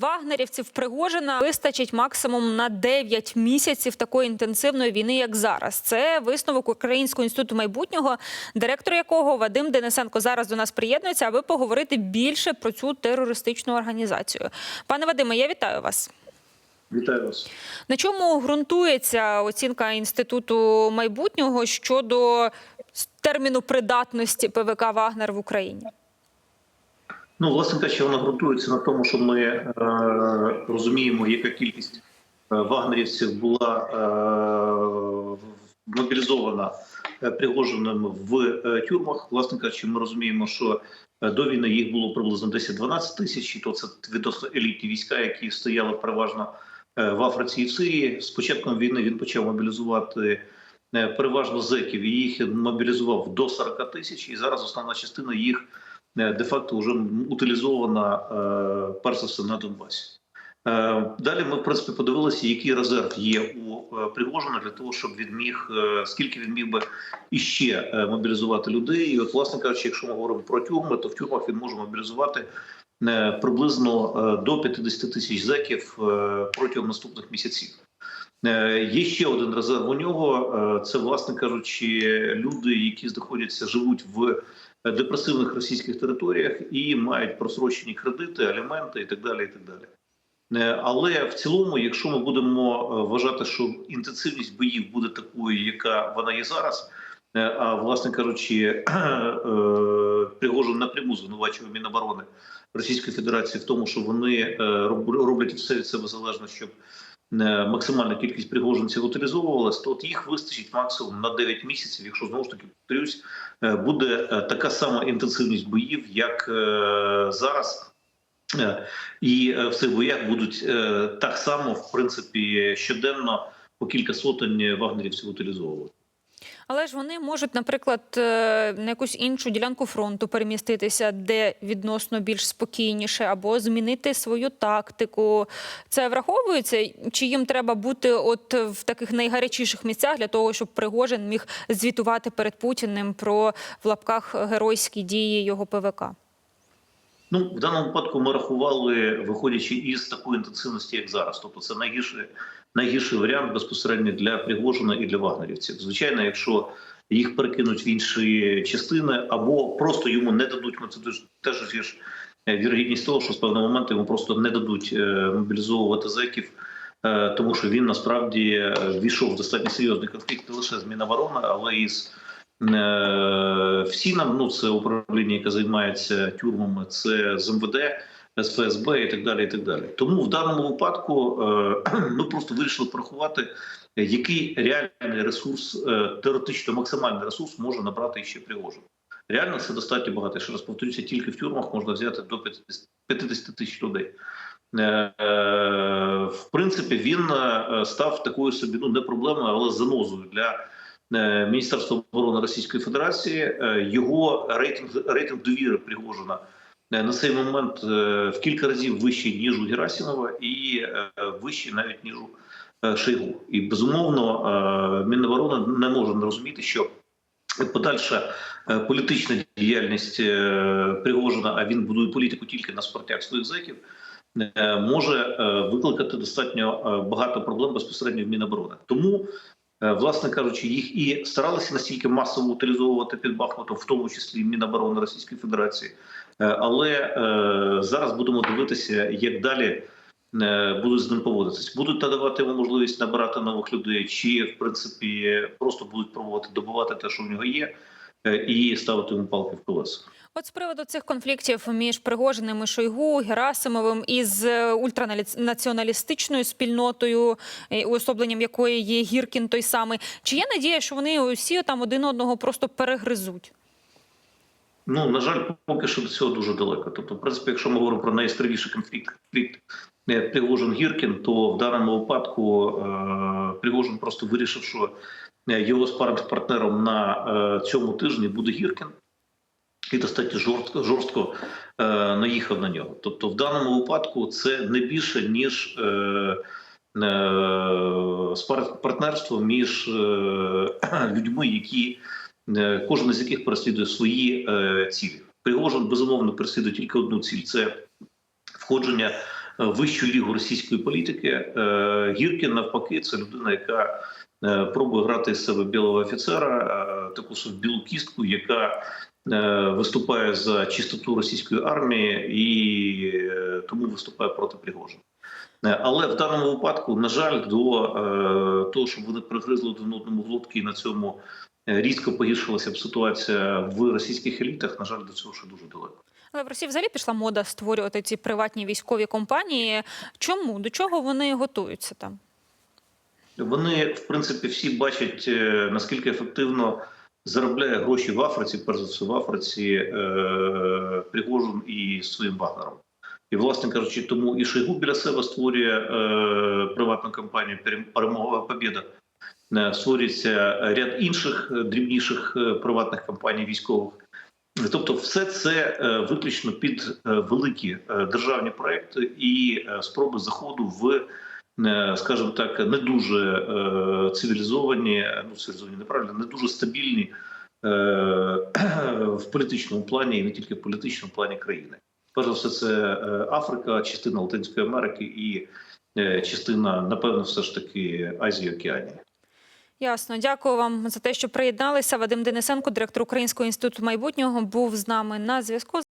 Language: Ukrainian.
вагнерівців Пригожина вистачить максимум на 9 місяців такої інтенсивної війни, як зараз. Це висновок Українського інституту майбутнього, директор якого Вадим Денисенко зараз до нас приєднується, аби поговорити більше про цю терористичну організацію. Пане Вадиме, я вітаю вас. Вітаю вас. На чому ґрунтується оцінка інституту майбутнього щодо терміну придатності ПВК Вагнер в Україні? Ну, власне кажучи, вона ґрунтується на тому, що ми е, розуміємо, яка кількість е, вагнерівців була е, мобілізована е, Пригожиним в е, тюрмах. Власне кажучи, ми розуміємо, що до війни їх було приблизно 10-12 тисяч, і то це відносно елітні війська, які стояли переважно в Африці і в Сирії. З початком війни він почав мобілізувати. Переважно зеків їх мобілізував до 40 тисяч, і зараз основна частина їх де-факто вже утилізована перш за все на Донбасі. Е, Далі ми в принципі подивилися, який резерв є у е, Пригожина для того, щоб він міг е, скільки він міг би іще мобілізувати людей. І от, власне кажучи, якщо ми говоримо про тюрми, то в тюрмах він може мобілізувати приблизно до 50 тисяч зеків протягом наступних місяців. Е, Є ще один резерв у нього. е, Це, власне кажучи, люди, які знаходяться, живуть в депресивних російських територіях і мають просрочені кредити, аліменти і так далі. І так далі. Е, Але в цілому, якщо ми будемо вважати, що інтенсивність боїв буде такою, яка вона є зараз. А власне кажучи, Пригожин напряму звинувачує Міноборони Російської Федерації в тому, що вони роблять все від себе залежно, щоб максимальна кількість пригожинців утилізовувалась, то от їх вистачить максимум на 9 місяців. Якщо знову ж таки повторюсь, е, буде е, така сама інтенсивність боїв, як е, зараз. Е, І е, в цих боях будуть е, так само, в принципі, щоденно по кілька сотень вагнерівців утилізовувати. Але ж вони можуть, наприклад, е, на якусь іншу ділянку фронту переміститися, де відносно більш спокійніше, або змінити свою тактику. Це враховується? Чи їм треба бути от в таких найгарячіших місцях для того, щоб Пригожин міг звітувати перед Путіним про в лапках геройські дії його ПВК? Ну, в даному випадку ми рахували, виходячи із такої інтенсивності, як зараз. Тобто, це найгірший, найгірший варіант безпосередньо для Пригожина і для вагнерівців. Звичайно, якщо їх перекинуть в інші частини, або просто йому не дадуть, ну це теж- є ж е, вірогідність того, що з певного моменту йому просто не дадуть е, мобілізовувати зеків. е, Тому що він насправді ввійшов в достатньо серйозний конфлікт не лише з Міноборони, але і з всі нам, ну це управління, яке займається тюрмами, це з МВД, ФСБ і так далі. і так далі. Тому в даному випадку е, ми просто вирішили порахувати, який реальний ресурс, е, теоретично максимальний ресурс може набрати ще Пригожин. Реально це достатньо багато. Ще раз повторюся, тільки в тюрмах можна взяти до 50 50 тисяч людей. Е, В принципі, він став такою собі ну не проблемою, але занозою для Міністерства оборони Російської Федерації. Його рейтинг рейтинг довіри Пригожина на цей момент е, в кілька разів вищий ніж у Герасимова, і е, вищий навіть ніж у е, Шойгу. І безумовно е, Міноборони не може не розуміти, що подальша е, політична діяльність е, Пригожина, а він будує політику тільки на спортях своїх зеків. е, Може е, викликати достатньо е, багато проблем безпосередньо в Міноборони. Тому, е, власне кажучи, їх і старалися настільки масово утилізовувати під Бахмутом, в тому числі Міноборони Російської Федерації. Е, Але е, зараз будемо дивитися, як далі е, будуть з ним поводитись. Будуть надавати йому можливість набирати нових людей, чи в принципі просто будуть пробувати добувати те, що в нього є, е, і ставити йому палки в колеса. От з приводу цих конфліктів між Пригожиним і Шойгу, Герасимовим із е, ультранаціоналістичною спільнотою, е, уособленням якої є Гіркін той самий. Чи є надія, що вони усі там один одного просто перегризуть? Ну на жаль, поки що до цього дуже далеко. Тобто, в принципі, якщо ми говоримо про найяскравіший конфлікт, конфлікт е, Пригожин Гіркін, то в даному випадку е, Пригожин просто вирішив, що е, його спаринг партнером на е, цьому тижні буде Гіркін. І достатньо жорстко жорстко е, наїхав на нього. Тобто, в даному випадку це не більше ніж е, е, партнерство між е, людьми, які е, кожен з яких переслідує свої е, цілі. Пригожин безумовно переслідує тільки одну ціль: це входження вищу лігу російської політики. Е, Гіркін навпаки, це людина, яка е, пробує грати з себе білого офіцера, е, таку білу кістку, яка е, виступає за чистоту російської армії і е, тому виступає проти Пригожина. Е, Але в даному випадку, на жаль, до е, того, щоб вони пригризли один одному глотки і на цьому е, різко погіршилася б ситуація в російських елітах, на жаль, до цього ще дуже далеко. Але в Росії взагалі пішла мода створювати ці приватні військові компанії. Чому? До чого вони готуються там? Вони, в принципі, всі бачать, е, наскільки ефективно заробляє гроші в Африці, перш за все в Африці, е, Пригожин і своїм Вагнером. І, власне кажучи, тому і Шойгу біля себе створює е, приватну компанію «Перем- Перемогова Побєда. Е, Створюється ряд інших е, дрібніших е, приватних компаній військових. Тобто, все це виключно під великі державні проекти і спроби заходу в скажімо так, не дуже цивілізовані, ну цивілізовані неправильно, не дуже стабільні в політичному плані і не тільки в політичному плані країни. Перш за все, це Африка, частина Латинської Америки і частина, напевно, все ж таки Азії Океанії. Ясно, дякую вам за те, що приєдналися. Вадим Денисенко, директор Українського інституту майбутнього, був з нами на зв'язку.